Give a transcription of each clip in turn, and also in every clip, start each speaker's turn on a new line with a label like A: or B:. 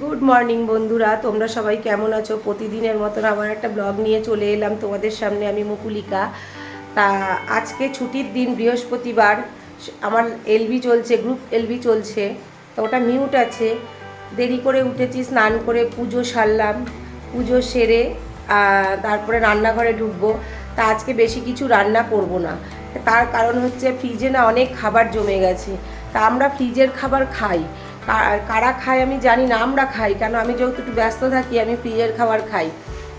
A: Good morning বন্ধুরা। তোমরা সবাই কেমন আছো? প্রতিদিনের মতন আবার একটা ব্লগ নিয়ে চলে এলাম তোমাদের সামনে আমি মুকুলিকা। তা আজকে ছুটির দিন, বৃহস্পতিবার, আমার এলবি চলছে গ্রুপ এলবি চলছে। তো ওটা মিউট আছে। দেরি করে উঠেছি, স্নান করে পুজো সারলাম, পুজো সেরে তারপরে রান্নাঘরে ঢুকবো। তা আজকে বেশি কিছু রান্না করব না। তার কারণ হচ্ছে ফ্রিজে না অনেক খাবার জমে গেছে। তা আমরা ফ্রিজের খাবার খাই। কারা খায় আমি জানি না, আমরা খাই। কেন আমি যেহেতু একটু ব্যস্ত থাকি, আমি ফ্রিজের খাবার খাই।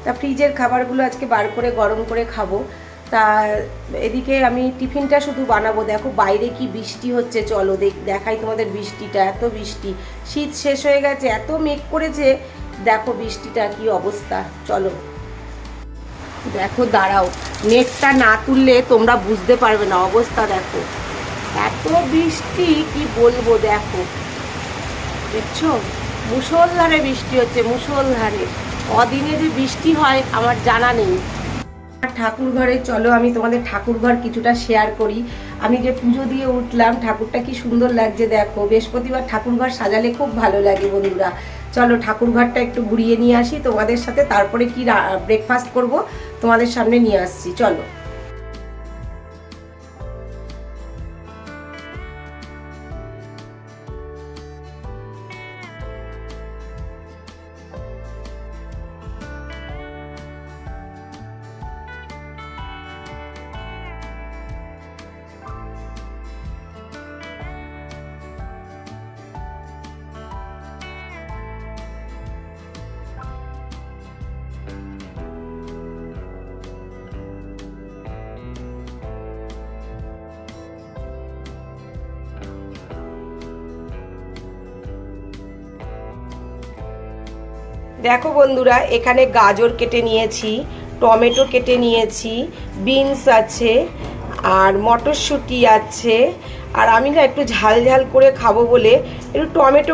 A: তা ফ্রিজের খাবারগুলো আজকে বার করে, গরম করে খাব। তা এদিকে আমি টিফিনটা শুধু বানাবো। দেখো বাইরে কি বৃষ্টি হচ্ছে, চলো দেখ, দেখাই তোমাদের বৃষ্টিটা, এত বৃষ্টি। শীত শেষ হয়ে গেছে, এত মেঘ করেছে, দেখো বৃষ্টিটা কি অবস্থা, চলো। দেখো, দাঁড়াও, নেটটা না তুললে তোমরা বুঝতে পারবে না, অবস্থা দেখো। এত বৃষ্টি, কি বলব, দেখো। দেখছ? মুসলধারে বৃষ্টি হচ্ছে মুসলধারে অদিনে যে বৃষ্টি হয়, আমার জানা নেই। ঠাকুর ঘরে, চলো আমি তোমাদের ঠাকুর ঘর কিছুটা শেয়ার করি। আমি যে পুজো দিয়ে উঠলাম, ঠাকুরটা কি সুন্দর লাগছে, দেখো। বৃহস্পতিবার ঠাকুর ঘর সাজালে খুব ভালো লাগে, বন্ধুরা। চলো ঠাকুর ঘরটা একটু ঘুরিয়ে নিয়ে আসি তোমাদের সাথে, তারপরে কি ব্রেকফাস্ট করব তোমাদের সামনে নিয়ে আসছি, চলো। দেখো বন্ধুরা এখানে গাজর কেটে নিয়েছি টমেটো কেটে নিয়েছি বিনস আছে আর মটরশুঁটি আছে আর আমি না একটু ঝাল ঝাল করে খাব বলে একটু টমেটো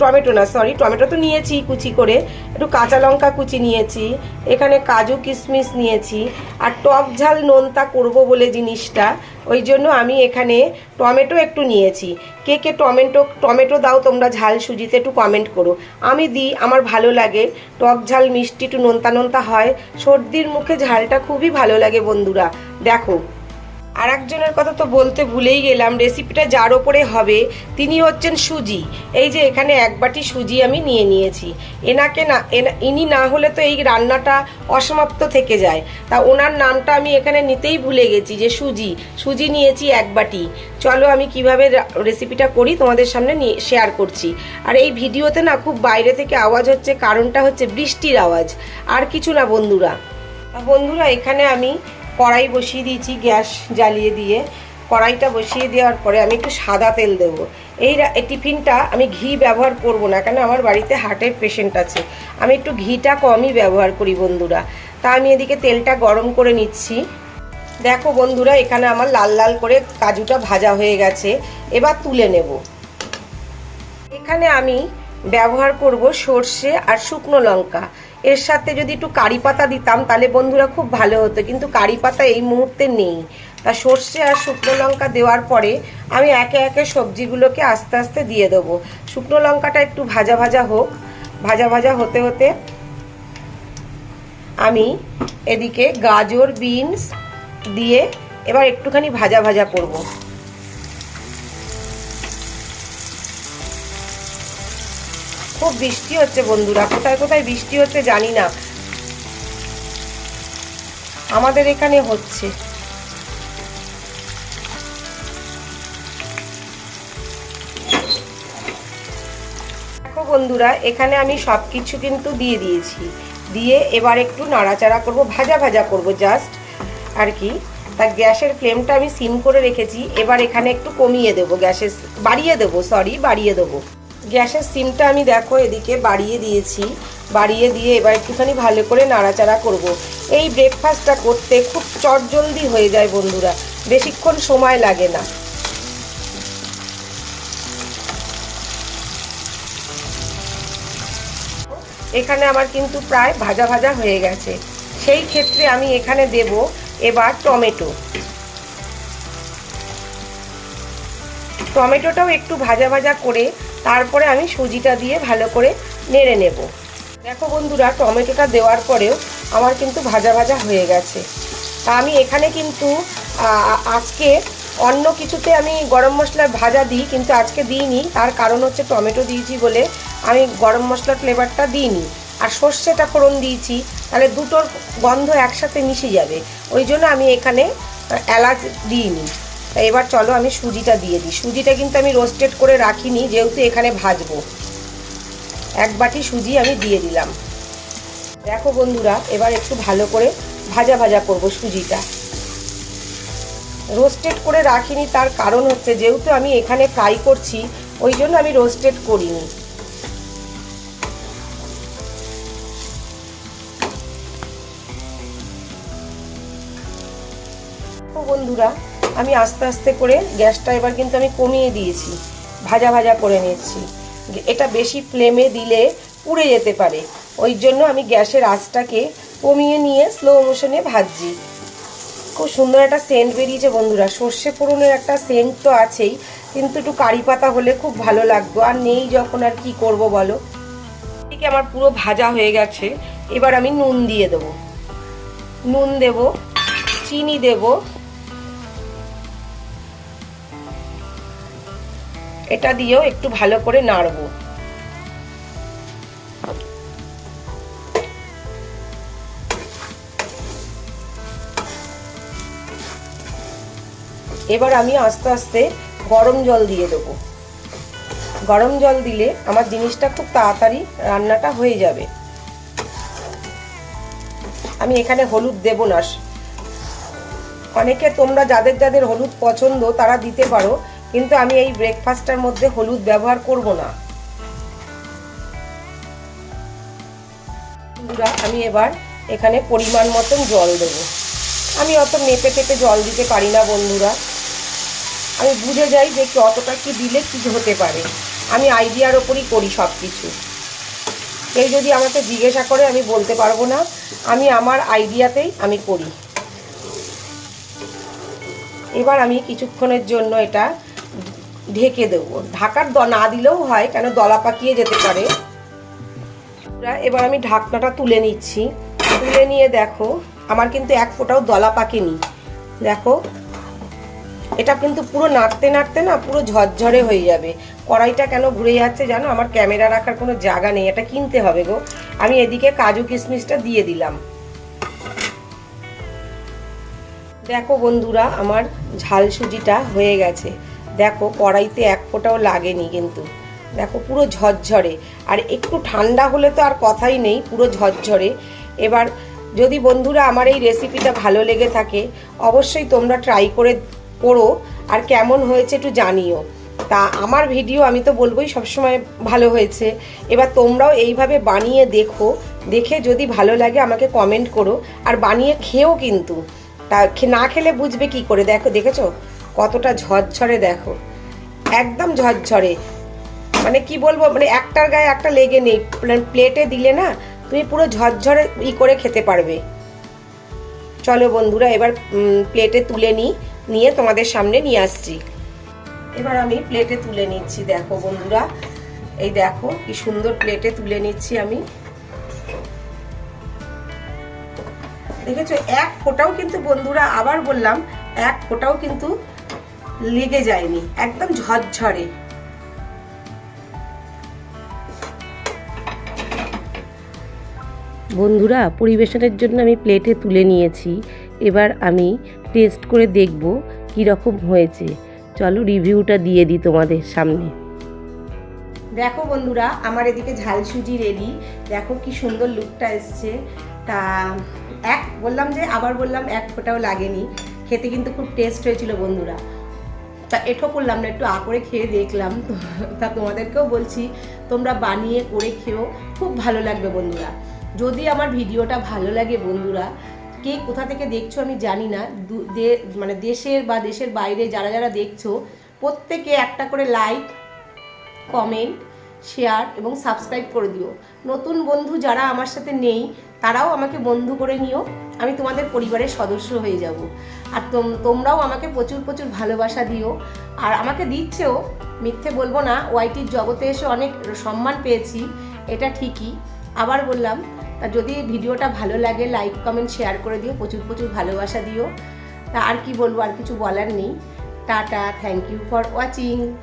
A: টমেটো না সরি টমেটো তো নিয়েছি কুচি করে, একটু কাঁচা লঙ্কা কুচি নিয়েছি, এখানে কাজু কিশমিশ নিয়েছি, আর টক ঝাল নোনতা করব বলে জিনিসটা, ওই জন্য আমি এখানে টমেটো একটু নিয়েছি। কে কে টমেটো টমেটো দাও, তোমরা ঝাল সুজিতে একটু কমেন্ট করো। আমি দিই, আমার ভালো লাগে, টক ঝাল মিষ্টি একটু নোনতা নোনতা হয়, সর্দির মুখে ঝালটা খুবই ভালো লাগে বন্ধুরা। দেখো আর একজনের কথা তো বলতে ভুলেই গেলাম রেসিপিটা যার ওপরে হবে, তিনি হচ্ছেন সুজি। এই যে এখানে এক বাটি সুজি আমি নিয়ে নিয়েছি। এনাকে না, এনা- ইনি না হলে তো এই রান্নাটা অসমাপ্ত থেকে যায়। তা ওনার নামটা আমি এখানে নিতেই ভুলে গেছি, যে সুজি। সুজি নিয়েছি এক বাটি। চলো আমি কীভাবে রেসিপিটা করি তোমাদের সামনে নিয়ে শেয়ার করছি। আর এই ভিডিওতে না খুব বাইরে থেকে আওয়াজ হচ্ছে, কারণটা হচ্ছে বৃষ্টির আওয়াজ। আর কিছু না বন্ধুরা। বন্ধুরা, এখানে আমি কড়াই বসিয়ে দিয়েছি গ্যাস জ্বালিয়ে দিয়ে। কড়াইটা বসিয়ে দেওয়ার পরে আমি একটু সাদা তেল দেবো। এই টিফিনটা আমি ঘি ব্যবহার করব না, কেন আমার বাড়িতে হার্টের পেশেন্ট আছে। আমি একটু ঘিটা কমই ব্যবহার করি বন্ধুরা। তা আমি এদিকে তেলটা গরম করে নিচ্ছি। দেখো বন্ধুরা, এখানে আমার লাল লাল করে কাজুটা ভাজা হয়ে গেছে। এবার তুলে নেব। এখানে আমি ব্যবহার করব সর্ষে আর শুকনো লঙ্কা। এর সাথে যদি একটু কারি পাতা দিতাম, তাহলে বন্ধুরা খুব ভালো হতো। কিন্তু কারি পাতা এই মুহূর্তে নেই। তা সর্ষে আর শুকনো লঙ্কা দেওয়ার পরে আমি একে একে সবজিগুলোকে আস্তে আস্তে দিয়ে দেবো। শুকনো লঙ্কাটা একটু ভাজা ভাজা হোক। ভাজা ভাজা হতে হতে আমি এদিকে গাজর, বিনস দিয়ে এবার একটুখানি ভাজা ভাজা করব। খুব বৃষ্টি হচ্ছে বন্ধুরা। কোথায় কোথায় বৃষ্টি হচ্ছে জানি না। আমাদের এখানে হচ্ছে। দেখো বন্ধুরা, এখানে আমি সব কিছু কিন্তু দিয়ে দিয়েছি। দিয়ে এবার একটু নাড়াচাড়া করব, ভাজা ভাজা করব জাস্ট আর কি। তা গ্যাসের ফ্লেমটা আমি সিম করে রেখেছি। এবার এখানে একটু কমিয়ে দেবো, গ্যাসের, বাড়িয়ে দেবো সরি বাড়িয়ে দেবো। গ্যাসের সিমটা আমি দেখো এদিকে বাড়িয়ে দিয়েছি। বাড়িয়ে দিয়ে এবার একটুখানি ভালো করে নাড়াচাড়া করব। এই ব্রেকফাস্টটা করতে খুব চটজলদি হয়ে যায় বন্ধুরা। বেশিক্ষণ সময় লাগে না। এখানে আমার কিন্তু প্রায় ভাজা ভাজা হয়ে গেছে। সেই ক্ষেত্রে আমি এখানে দেব এবার টমেটো। টমেটোটাও একটু ভাজা ভাজা করে তারপরে আমি সুজিটা দিয়ে ভালো করে নেড়ে নেব। দেখো বন্ধুরা, টমেটোটা দেওয়ার পরেও আমার কিন্তু ভাজা ভাজা হয়ে গেছে। তা আমি এখানে কিন্তু আজকে অন্য কিছুতে আমি গরম মশলার ভাজা দিই, কিন্তু আজকে দিইনি। তার কারণ হচ্ছে টমেটো দিয়েছি বলে আমি গরম মশলার ফ্লেভারটা দিইনি। আর সর্ষেটা ফোড়ন দিয়েছি, তাহলে দুটোর গন্ধ একসাথে মিশে যাবে। ওই জন্য আমি এখানে এলাচ দিইনি। এবার চলো আমি সুজিটা দিয়ে দিই। সুজিটা কিন্তু আমি রোস্টেড করে রাখিনি, যেহেতু এখানে ভাজবো। এক বাটি সুজি আমি দিয়ে দিলাম। দেখো বন্ধুরা, এবার একটু ভালো করে ভাজা ভাজা করব সুজিটা। রোস্টেড করে রাখিনি, তার কারণ হচ্ছে যেহেতু আমি এখানে ফ্রাই করছি, ওই জন্য আমি রোস্টেড করিনি। বন্ধুরা আমি আস্তে আস্তে করে গ্যাসটা এবার কিন্তু আমি কমিয়ে দিয়েছি। ভাজা ভাজা করে নিচ্ছি। এটা বেশি ফ্লেমে দিলে পুড়ে যেতে পারে। ওই জন্য আমি গ্যাসের আঁচটাকে কমিয়ে নিয়ে স্লো মোশনে ভাজছি। খুব সুন্দর একটা সেন্ট বেরিয়েছে বন্ধুরা। সর্ষে ফোড়নের একটা সেন্ট তো আছেই, কিন্তু একটু কারি পাতা হলে খুব ভালো লাগতো। আর নেই যখন আর কি করব বলো? এদিকে আমার পুরো ভাজা হয়ে গেছে। এবার আমি নুন দিয়ে দেবো। নুন দেব, চিনি দেব এটা দিয়েও একটু ভালো করে নাড়বো। এবার আমি আস্তে আস্তে গরম জল দিয়ে দেবো। গরম জল দিলে আমার জিনিসটা খুব তাড়াতাড়ি রান্নাটা হয়ে যাবে। আমি এখানে হলুদ দেব না। অনেকে তোমরা যাদের যাদের হলুদ পছন্দ তারা দিতে পারো। কিন্তু আমি এই ব্রেকফাস্টের মধ্যে হলুদ ব্যবহার করব না। আমি এবার এখানে পরিমাণ মতন জল দেবো। আমি অত মেপে টেপে জল দিতে পারি না, বন্ধুরা। আমি বুঝে যাই যে কতটা কি দিলে কি হতে পারে। আমি আইডিয়ার ওপরই করি সব কিছু কেউ যদি আমাকে জিজ্ঞাসা করে, আমি বলতে পারব না। আমি আমার আইডিয়াতেই আমি করি। এবার আমি কিছুক্ষণের জন্য এটা ঢেকে দেবো। ঢাকার না দিলেও হয়, কেন দলা পাকিয়ে যেতে পারে। এবার আমি ঢাকনাটা তুলে নিচ্ছি। তুলে নিয়ে দেখো, আমার কিন্তু এক ফোঁটাও দলা পাকেনি। দেখো, এটা কিন্তু পুরো নাড়তে নাড়তে না পুরো ঝরঝরে হয়ে যাবে। কড়াইটা কেন ঘুরে যাচ্ছে জানো? আমার ক্যামেরা রাখার কোনো জায়গা নেই, এটা কিনতে হবে গো। আমি এদিকে কাজু কিশমিশটা দিয়ে দিলাম। দেখো বন্ধুরা, আমার ঝাল সুজিটা হয়ে গেছে। দেখো, কড়াইতে এক ফোঁটাও লাগেনি কিন্তু। দেখো, পুরো ঝরঝরে। আর একটু ঠান্ডা হলে তো আর কথাই নেই, পুরো ঝরঝরে। এবার যদি বন্ধুরা আমার এই রেসিপিটা ভালো লেগে থাকে, অবশ্যই তোমরা ট্রাই করে করো। আর কেমন হয়েছে একটু জানিও। তা আমার ভিডিও আমি তো বলবোই, সবসময় ভালো হয়েছে। এবার তোমরাও এইভাবে বানিয়ে দেখো। দেখে যদি ভালো লাগে আমাকে কমেন্ট করো। আর বানিয়ে খেয়েও কিন্তু। তা না খেলে বুঝবে কি করে? দেখো, দেখেছ? কতটা ঝরঝরে দেখো। একদম ঝরঝরে। মানে কি বলব মানে একটার গায়ে একটা লেগে নেই। প্লেটে দিলে না, তুমি পুরো ঝরঝরে ই করে খেতে পারবে। চলো বন্ধুরা, এবার প্লেটে তুলে নিই, নিয়ে তোমাদের সামনে নিয়ে আসছি। এবার আমি প্লেটে তুলে নিচ্ছি, দেখো বন্ধুরা। এই দেখো, কি সুন্দর প্লেটে তুলে নিচ্ছি আমি। দেখেছ, এক ফোঁটাও কিন্তু বন্ধুরা, আবার বললাম, এক ফোঁটাও কিন্তু লেগে যায়নি একদম ঝরঝরে। বন্ধুরা পরিবেশনের জন্য আমি প্লেটে তুলে নিয়েছি। এবার আমি টেস্ট করে দেখব কী রকম হয়েছে। চলো রিভিউটা দিয়ে দিই তোমাদের সামনে। দেখো বন্ধুরা আমার এদিকে ঝাল সুজি রেডি দেখো কি সুন্দর লুকটা এসছে। তা এক বললাম যে আবার বললাম এক ফোঁটাও লাগেনি। খেতে কিন্তু খুব টেস্ট হয়েছিল বন্ধুরা। তা এঠো করলাম না, একটু আ করে খেয়ে দেখলাম। তো তোমাদেরকেও বলছি, তোমরা বানিয়ে করে খেও, খুব ভালো লাগবে বন্ধুরা। যদি আমার ভিডিওটা ভালো লাগে বন্ধুরা, কে কোথা থেকে দেখছ আমি জানি না মানে দেশের বা দেশের বাইরে যারা যারা দেখছ, প্রত্যেকে একটা করে লাইক কমেন্ট শেয়ার এবং সাবস্ক্রাইব করে দিও। নতুন বন্ধু যারা আমার সাথে নেই, তারাও আমাকে বন্ধু করে নিও। আমি তোমাদের পরিবারের সদস্য হয়ে যাব। আর তোমরাও আমাকে প্রচুর প্রচুর ভালোবাসা দিও। আর আমাকে দিচ্ছেও, মিথ্যে বলব না ওয়াইটির জগতে এসে অনেক সম্মান পেয়েছি, এটা ঠিকই। আবার বললাম, তা যদি ভিডিওটা ভালো লাগে লাইক কমেন্ট শেয়ার করে দিও, প্রচুর প্রচুর ভালোবাসা দিও। তা আর কি বলব, আর কিছু বলার নেই। Tata thank you for watching